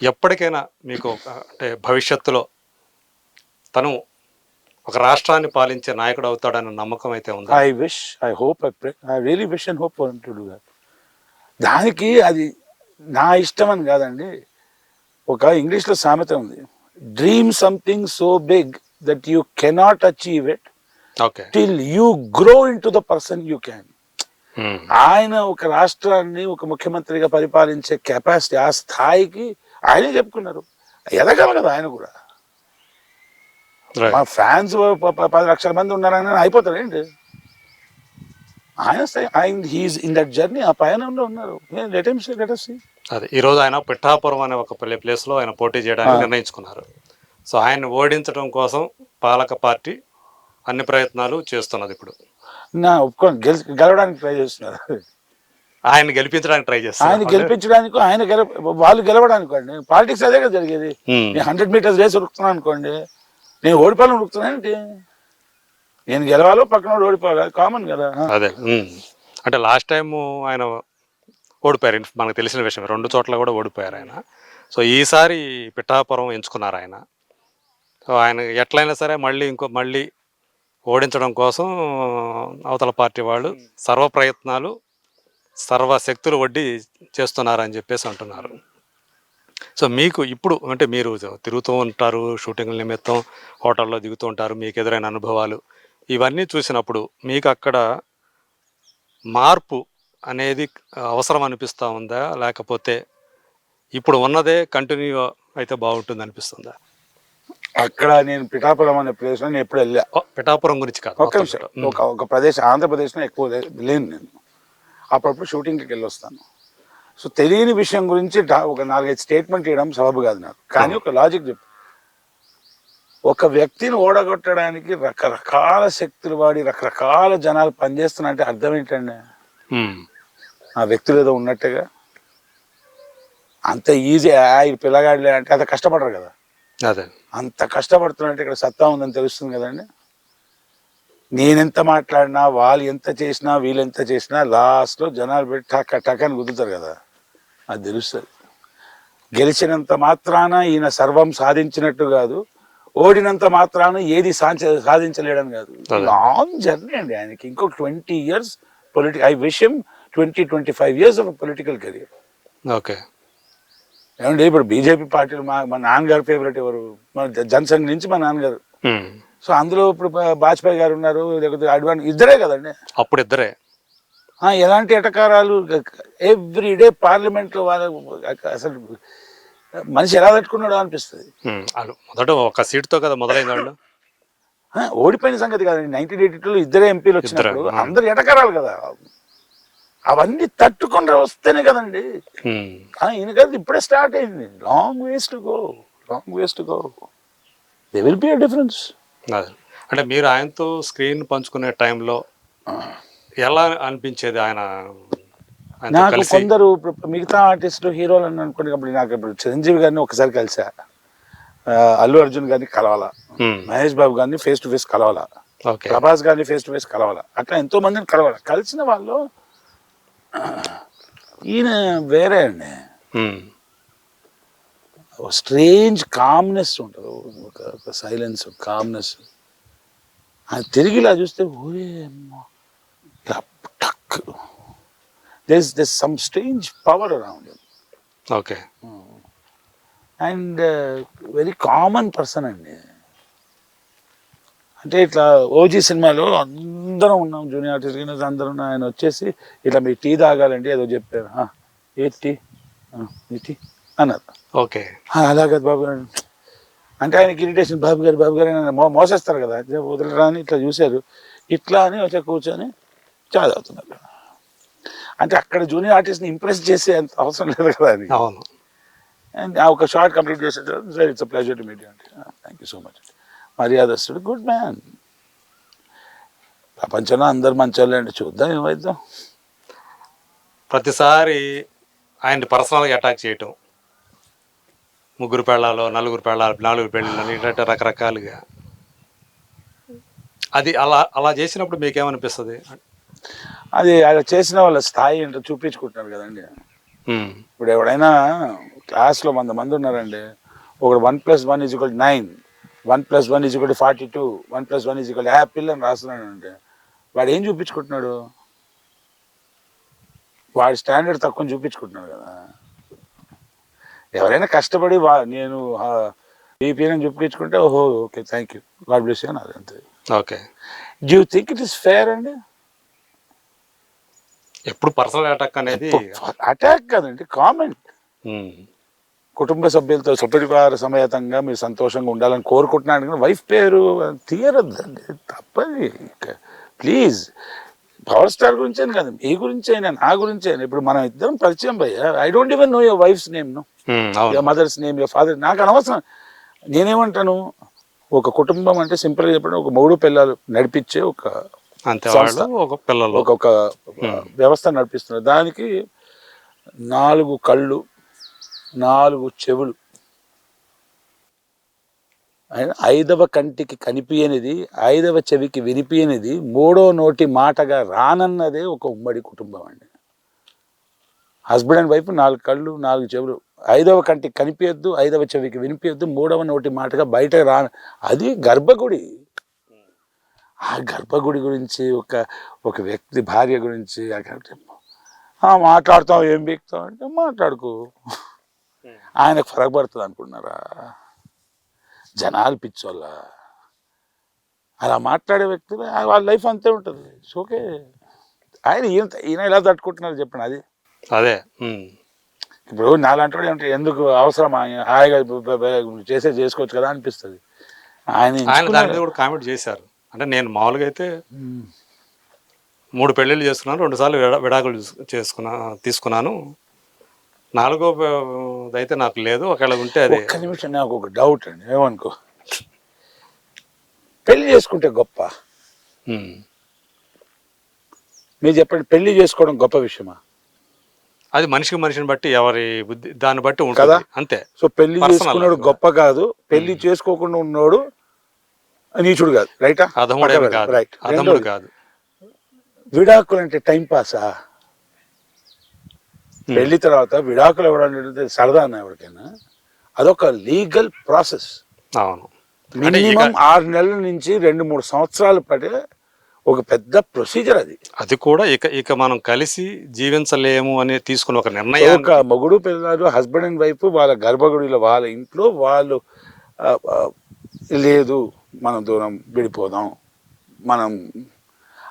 ఎప్పటికైనా మీకు అంటే భవిష్యత్తులో తను ఒక రాష్ట్రాన్ని పాలించే నాయకుడు అవుతాడన్న నమ్మకం అయితే ఉంది? I wish I hope I pray I really wish and hope to do that దానికి అది నా ఇష్టం అని కాదండి. ఒక ఇంగ్లీష్లో సామెత ఉంది. Dream something so big that you cannot achieve it okay. Till you grow into the person you can. ఆయన ఒక రాష్ట్రాన్ని ఒక ముఖ్యమంత్రిగా పరిపాలించే కెపాసిటీ ఆ స్థాయికి ఆయనే చెప్పుకున్నారు. ఎదగాలి కదా ఆయన కూడా. మా ఫ్యాన్స్ పది లక్షల మంది ఉన్నారని అయిపోతారు ఏంటి? ఆయన ఆయన హీఈస్ ఇన్ దట్ జర్నీ ఆ పైన ఉన్నారు. అదే ఈ రోజు ఆయన పిఠాపురం అనే ఒక ప్లే ప్లేస్లో ఆయన పోటీ చేయడానికి నిర్ణయించుకున్నారు. సో ఆయన్ని ఓడించడం కోసం పాలక పార్టీ అన్ని ప్రయత్నాలు చేస్తున్నది ఇప్పుడు. నా ఒప్పుకోండి గెలి గెలవడానికి ట్రై చేస్తున్నారు. ఆయన గెలిపించడానికి ట్రై ఆయన చేస్తారు గెలిపించడానికి ఆయన గెల వాళ్ళు గెలవడానికి అండి. పాలిటిక్స్ అదే కదా జరిగేది. నేను హండ్రెడ్ మీటర్స్ రేస్ ఉరుకుతున్నాను అనుకోండి నేను ఓడిపోవాలని ఉరుకుతున్నానంటే నేను గెలవాలో పక్కన ఓడిపోవాలి కామన్ కదా. అదే. అంటే లాస్ట్ టైం ఆయన ఓడిపోయారు మనకు తెలిసిన విషయం రెండు చోట్ల కూడా ఓడిపోయారు ఆయన. సో ఈసారి పిఠాపురం ఎంచుకున్నారు ఆయన. సో ఆయన ఎట్లయినా సరే మళ్ళీ ఇంకో మళ్ళీ ఓడించడం కోసం అవతల పార్టీ వాళ్ళు సర్వ ప్రయత్నాలు సర్వ శక్తులు వడ్డీ చేస్తున్నారని చెప్పేసి అంటున్నారు. సో మీకు ఇప్పుడు అంటే మీరు తిరుగుతూ ఉంటారు షూటింగ్ల నిమిత్తం హోటల్లో దిగుతూ ఉంటారు మీకు ఎదురైన అనుభవాలు ఇవన్నీ చూసినప్పుడు మీకు అక్కడ మార్పు అనేది అవసరం అనిపిస్తూ ఉందా? లేకపోతే ఇప్పుడు ఉన్నదే కంటిన్యూ అయితే బాగుంటుంది అనిపిస్తుందా? అక్కడ నేను పిఠాపురం అనే ప్లేస్లో నేను ఎప్పుడు వెళ్ళా. పిఠాపురం గురించి కాదు. ఒక ఒక ప్రదేశ్ ఆంధ్రప్రదేశ్లో ఎక్కువ లేను నేను. అప్పుడప్పుడు షూటింగ్కి వెళ్ళి వస్తాను సో తెలియని విషయం గురించి ఒక నాలుగైదు స్టేట్మెంట్ ఇవ్వడం సబబు కాదు నాకు. కానీ ఒక లాజిక్ చెప్పు. ఒక వ్యక్తిని ఓడగొట్టడానికి రకరకాల శక్తులు వాడి రకరకాల జనాలు పనిచేస్తున్నారంటే అర్థం ఏంటండి. ఆ వ్యక్తులు ఏదో ఉన్నట్టుగా అంత ఈజీ ఈ పిల్లగాడులే అంటే అంత కష్టపడరు కదా? అదే. అంత కష్టపడుతున్నట్టు ఇక్కడ సత్తా ఉందని తెలుస్తుంది కదండి? నేనెంత మాట్లాడినా వాళ్ళు ఎంత చేసినా వీళ్ళు ఎంత చేసినా లాస్ట్లో జనాలు పెట్టి టక టక్ అని కుదురుతారు కదా. అది తెలుస్తుంది. గెలిచినంత మాత్రాన ఈయన సర్వం సాధించినట్టు కాదు ఓడినంత మాత్రాన ఏది సాంచ సాధించలేడని కాదు. లాంగ్ జర్నీ అండి ఆయనకి. ఇంకో ట్వంటీ ఇయర్స్ పొలిటి ఐ విషయం twenty twenty five years of political career okay. ఏమంటే ఇప్పుడు బీజేపీ పార్టీలు మా మా నాన్నగారు ఫేవరెట్ ఎవరు? మన జనసంఘ్ నుంచి మా నాన్నగారు. సో అందులో ఇప్పుడు వాజ్పేయి గారు ఉన్నారు లేకపోతే అడ్వాన్ ఇద్దరే కదండి? అప్పుడు ఇద్దరే ఎలాంటి ఎటకారాలు ఎవ్రీ డే పార్లమెంట్లో వాళ్ళ అసలు మనిషి ఎలా తట్టుకున్నాడో అనిపిస్తుంది. మొదట ఒక సీట్తో కదా మొదలైన వాళ్ళు. ఆ, ఓడిపోయిన సంగతి కాదండి. నైన్టీన్ ఎయిటీ టూలో ఇద్దరే ఎంపీలు వచ్చినప్పుడు. అందరు ఎటకారాలు కదా. అవన్నీ తట్టుకొని వస్తేనే కదండి. ఈయన కదా ఇప్పుడే స్టార్ట్ అయింది. Long ways to go long ways to go they will be a difference అంటే మీరు ఆయనతో స్క్రీన్ పంచుకునే టైంలో ఎలా అనిపించేది ఆయన? నాకు కొందరు మిగతా ఆర్టిస్టులు హీరోలు అని అనుకునే అప్పుడు నాకు ఇప్పుడు చిరంజీవి గారిని ఒకసారి కలిసా. అల్లు అర్జున్ గారిని కలవాలా. మహేష్ బాబు గారిని ఫేస్ టు ఫేస్ కలవాలా. ప్రభాస్ గారిని ఫేస్ టు ఫేస్ కలవాలా. అట్లా ఎంతో మందిని కలవాలా. కలిసిన వాళ్ళు ఈయన వేరే అండి. స్ట్రేంజ్ కామ్నెస్ ఉంటుంది ఒక ఒక సైలెన్స్ కామ్నెస్. అది తిరిగి ఇలా చూస్తే ఓరే అమ్మా, టక్. This this some strange power around okay. And very common person అండి. అంటే ఇట్లా ఓజీ సినిమాలో అందరం ఉన్నాం జూనియర్ ఆర్టిస్ట్ అందరం ఉన్నాం. ఆయన వచ్చేసి ఇట్లా మీ టీ తాగాలండి ఏదో చెప్పారు. "ఆ, ఏ టీ? "ఆ, ఈ టీ. అన్నారు. ఓకే. "ఆ, అలాగే బాబు. గారు అంటే ఆయనకి ఇరిటేషన్ బాబు గారు బాబు గారు మో- మోసేస్తారు కదా "జర వదలరా అని ఇట్లా చూశారు. ఇట్లా అని వచ్చి కూర్చొని చా తాగుతున్నారు అంటే అక్కడ జూనియర్ ఆర్టిస్ట్ని ఇంప్రెస్ చేసే అంత అవసరం లేదు కదా అని. అవును. అండ్ ఆ ఒక షార్ట్ కంప్లీట్ చేసేట sir it's pleasure to meet అంటే థ్యాంక్ యూ సో మచ్ మర్యాదస్తుడు గుడ్ మ్యాన్. ప్రపంచంలో అందరు మంచోళ్ళే అంటే చూద్దాం ఏమైద్దాం. ప్రతిసారి ఆయన్ని పర్సనల్గా అటాక్ చేయటం. ముగ్గురు పెళ్ళాలు నలుగురు పెళ్ళాలు నాలుగు పెళ్ళాలు ఇట్లా రకరకాలుగా. అది అలా అలా చేసినప్పుడు మీకేమనిపిస్తుంది? అది అలా చేసిన వాళ్ళ స్థాయి ఏంటో చూపించుకుంటున్నారు కదండి. ఇప్పుడు ఎవడైనా క్లాస్లో వంద మంది ఉన్నారండి. ఒకడు one plus one is equal nine one plus one is equal forty two one plus one is equal apple అని రాస్తున్నాడు అంటే వాడు ఏం చూపించుకుంటున్నాడు? వాడి స్టాండర్డ్ తక్కువ చూపించుకుంటున్నాడు కదా. ఎవరైనా కష్టపడి వా నేను అని చూపించుకుంటే ఓహో okay thank you. God bless you అన్నది అంతే. Okay. Do you think it is fair అండి? ఎప్పుడు పర్సనల్ అటాక్ అనేది అటాక్ కాదండి కామెంట్. కుటుంబ సభ్యులతో సుపరివార సమేతంగా మీరు సంతోషంగా ఉండాలని కోరుకుంటున్నాను కానీ వైఫ్ పేరు తీయరద్దండి తప్పది. ప్లీజ్ పవర్ స్టార్ గురించి అని కాదు. మీ గురించి అయినా నా గురించి అయినా ఇప్పుడు మనం ఇద్దరం పరిచయం భయ్య. I don't even know your wife's name know your mother's name your father నాకు అనవసరం. నేనేమంటాను? ఒక కుటుంబం అంటే సింపుల్గా చెప్పడం ఒక మూడు పిల్లలు నడిపించే ఒక ఒక పిల్లలు. ఒక ఒక వ్యవస్థ నడిపిస్తున్నారు. దానికి నాలుగు కళ్ళు నాలుగు చెవులు. ఐదవ కంటికి కనిపించనిది ఐదవ చెవికి వినిపించనిది మూడో నోటి మాటగా రానన్నదే ఒక ఉమ్మడి కుటుంబం అండి. హస్బెండ్ అండ్ వైఫ్ నాలుగు కళ్ళు నాలుగు చెవులు. ఐదవ కంటికి కనిపించద్దు ఐదవ చెవికి వినిపించద్దు మూడవ నోటి మాటగా బయట రా అది గర్భగుడి. ఆ గర్భగుడి గురించి ఒక ఒక వ్యక్తి భార్య గురించి అక్కడ "ఆ, మాట్లాడతాం ఏం బీక్తాం అంటే మాట్లాడుకో. ఆయనకు ఫరక్ పడుతుంది అనుకున్నారా? జనాలు పిచ్చోళ్ళ. అలా మాట్లాడే వ్యక్తులు వాళ్ళ లైఫ్ అంతే ఉంటుంది. ఓకే ఆయన ఈయన ఈయన ఎలా తట్టుకుంటున్నారు చెప్పండి అది? అదే ఇప్పుడు నాలాంటి ఏమంటే ఎందుకు అవసరం? హాయిగా చేసే చేసుకోవచ్చు కదా అనిపిస్తుంది. ఆయన ఆయన దాని. మీద కూడా కామెంట్ చేశారు. అంటే నేను మామూలుగా అయితే. మూడు పెళ్ళిళ్ళు చేసుకున్నాను రెండు సార్లు విడా- విడాకులు చేసుకున్నా తీసుకున్నాను. నాలుగో అయితే నాకు లేదు. ఒకవేళ ఉంటే అది ఒక్క నిమిషం నాకు ఒక డౌట్ అండి. ఏమనుకో. పెళ్ళి చేసుకుంటే గొప్ప. మీరు చెప్పండి పెళ్ళి చేసుకోవడం గొప్ప విషయమా? అది మనిషికి మనిషిని బట్టి ఎవరి బుద్ధి దాన్ని బట్టి? ఉంటుంది. అంతే. సో పెళ్ళి చేసుకున్నాడు. గొప్ప కాదు. పెళ్ళి చేసుకోకుండా ఉన్నాడు నీచుడు కాదు. రైటా రైట్ అధముడు కాదు. విడాకులు అంటే టైం పాసా? పెళ్ళి తర్వాత విడాకులు ఇవ్వడం అనేది సరదా అన్న ఎవరికైనా. అదొక లీగల్ ప్రాసెస్. అవును. మినిమం ఆరు నెలల నుంచి రెండు మూడు సంవత్సరాలు పడే ఒక పెద్ద ప్రొసీజర్ అది. అది కూడా ఇక ఇక మనం కలిసి జీవించలేము అని తీసుకున్న ఒక నిర్ణయం. ఒక మొగుడు పిల్లలు హస్బెండ్ అండ్ వైఫ్ వాళ్ళ గర్భగుడిలో వాళ్ళ ఇంట్లో వాళ్ళు లేదు మనం దూరం విడిపోదాం మనం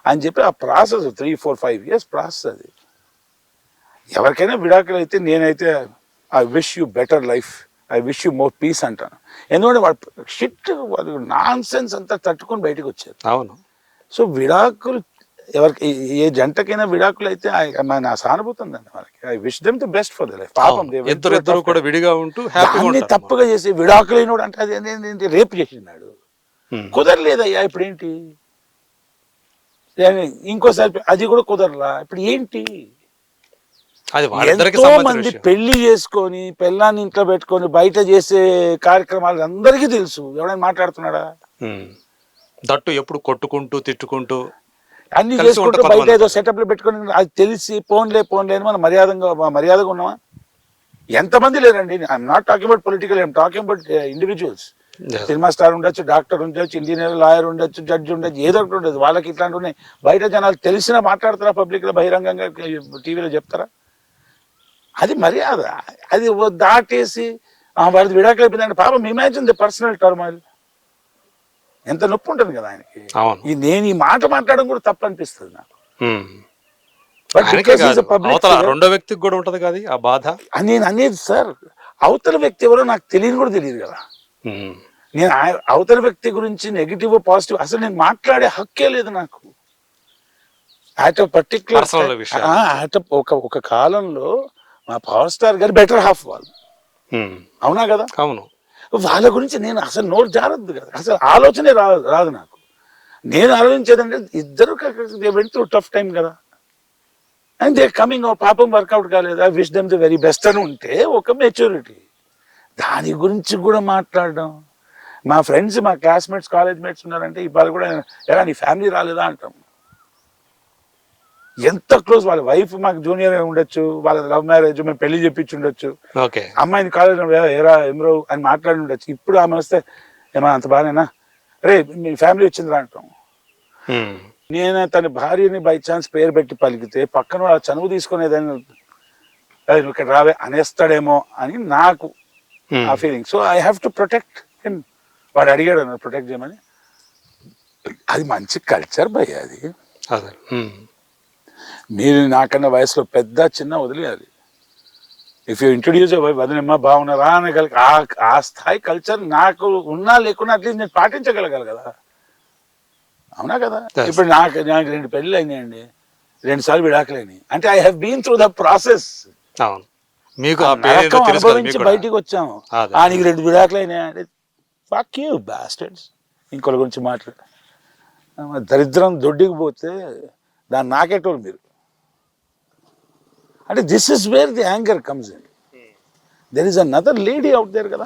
అని చెప్పి ఆ process three four five years process అది. ఎవరికైనా విడాకులు అయితే నేనైతే I wish you better life I wish you more peace అంటాను. ఎందుకంటే వాడు షిట్ వాళ్ళు నాన్ సెన్స్ అంతా తట్టుకొని బయటకు వచ్చారు అవును. సో విడాకులు ఎవరికి ఏ- జంటకైనా విడాకులు అయితే నా సానుభూతి ఉందండి వాళ్ళకి. I wish them the best for the life పాపం ఇద్దరు కూడా. విడిగా ఉంటూ హ్యాపీగా తప్పుగా చేసి విడాకులైనోడు అంటే అది రేపు చేసినాడు. కుదరలేదయ్యా ఇప్పుడు ఏంటి ఇంకోసారి అది కూడా కుదరలా? ఇప్పుడు ఏంటి? ఎంతో మంది పెళ్ళి చేసుకొని పెళ్ళాన్ని ఇంట్లో పెట్టుకొని బయట చేసే కార్యక్రమాలు అందరికీ తెలుసు. ఎవడైనా మాట్లాడుతున్నాడా. దట్టు ఎప్పుడు కొట్టుకుంటూ తిట్టుకుంటూ అన్ని చేసుకుంటూ బయట. ఏదో సెటప్లు పెట్టుకొని అది తెలిసి పోన్లే పోన్లే అని మనం మర్యాదగా మర్యాదగా ఉన్నామా? ఎంతమంది లేరండి. I'm not talking about political I'm talking about individuals. Cinema star ఉండొచ్చు డాక్టర్ ఉండొచ్చు ఇంజనీర్ లాయర్ ఉండొచ్చు జడ్జి ఉండొచ్చు ఏదో ఒకటి ఉండదు. వాళ్ళకి ఇట్లాంటి ఉన్నాయి. బయట జనాలు తెలిసినా మాట్లాడతారా పబ్లిక్లో బహిరంగంగా టీవీలో చెప్తారా? అది మర్యాద అది దాటేసి ఆ, వాడిది విడాకులు అయిపోయిందంటే పాపం ఇమాజిన్ ది పర్సనల్ టర్మాయిల్ ఎంత నొప్పి ఉంటుంది కదా ఆయనకి. ఈ నేను ఈ మాట మాట్లాడడం కూడా తప్పు అనిపిస్తుంది నాకు రెండో వ్యక్తికి కూడా ఉంటది కదా ఆ బాధ? నేను అనేది సార్ అవతల వ్యక్తి ఎవరో నాకు తెలియదు కూడా తెలియదు కదా. నేను అవతల వ్యక్తి గురించి నెగిటివ్ పాజిటివ్ అసలు నేను మాట్లాడే హక్కే లేదు నాకు. At particular. అట్ ఒక ఒక కాలంలో మా పవర్ స్టార్ గారు బెటర్ హాఫ్ వాళ్ళు. అవునా కదా? అవును. వాళ్ళ గురించి నేను అసలు నోరు జారద్దు కదా. అసలు ఆలోచనే రాదు రాదు నాకు. నేను ఆలోచించేదంటే ఇద్దరు వెళ్తూ టఫ్ టైం కదా. అండ్ దే కమింగ్ పాపం వర్కౌట్ కాలేదు? I wish them the very best అని ఉంటే ఒక మెచ్యూరిటీ దాని గురించి కూడా మాట్లాడడం. మా ఫ్రెండ్స్ మా క్లాస్మేట్స్ కాలేజ్ మేట్స్ ఉన్నారంటే ఇవాళ కూడా ఎలా నీ ఫ్యామిలీ రాలేదా? అంటాం ఎంత క్లోజ్ వాళ్ళ వైఫ్ మాకు జూనియర్ ఉండొచ్చు వాళ్ళ లవ్ మ్యారేజ్ మేము పెళ్ళి చెప్పించి ఉండొచ్చు. ఓకే. అమ్మాయిని కాలేజ్ ఏరా ఎమరో అని మాట్లాడి ఉండొచ్చు. ఇప్పుడు ఆమె వస్తే ఏమా అంత బాగానేనా? రే మీ ఫ్యామిలీ వచ్చిందిరా అంటాం. నేను తన భార్యని బై ఛాన్స్ పేరు పెట్టి పలికితే పక్కన వాళ్ళ చనువు తీసుకునేదాన్ని "ఏయ్, నువ్వు ఇక్కడ రావే అనేస్తాడేమో అని నాకు. ఆ feeling so I have to protect him వాడు అడిగాడు నన్ను ప్రొటెక్ట్ చేయమని. అది మంచి కల్చర్ భయ్ అది. మీరు నాకన్నా వయసులో పెద్ద చిన్న వదిలేయాలి. ఇఫ్ యూ ఇంట్రొడ్యూస్ వదిలేమ్మా బాగున్నారా అనగల ఆ ఆ స్థాయి కల్చర్ నాకు ఉన్నా లేకున్నా అట్లీస్ట్ నేను పాటించగలగాలి కదా. అవునా కదా. ఇప్పుడు నాకు నాకు రెండు పెళ్ళి అయినాయండి రెండు సార్లు విడాకులైనాయి. అంటే I been through the process అవును. మీకు అనుభవించి. బయటికి వచ్చాము. ఆ నీకు రెండు విడాకులు అయినాయంటే ఫక్ యూ ఇంకోళ్ళ గురించి మాట్లాడు దరిద్రం దొడ్డికి పోతే దాన్ని నాకేటోళ్ళు మీరు. అంటే this is where the anger comes in there is another lady out there కదా?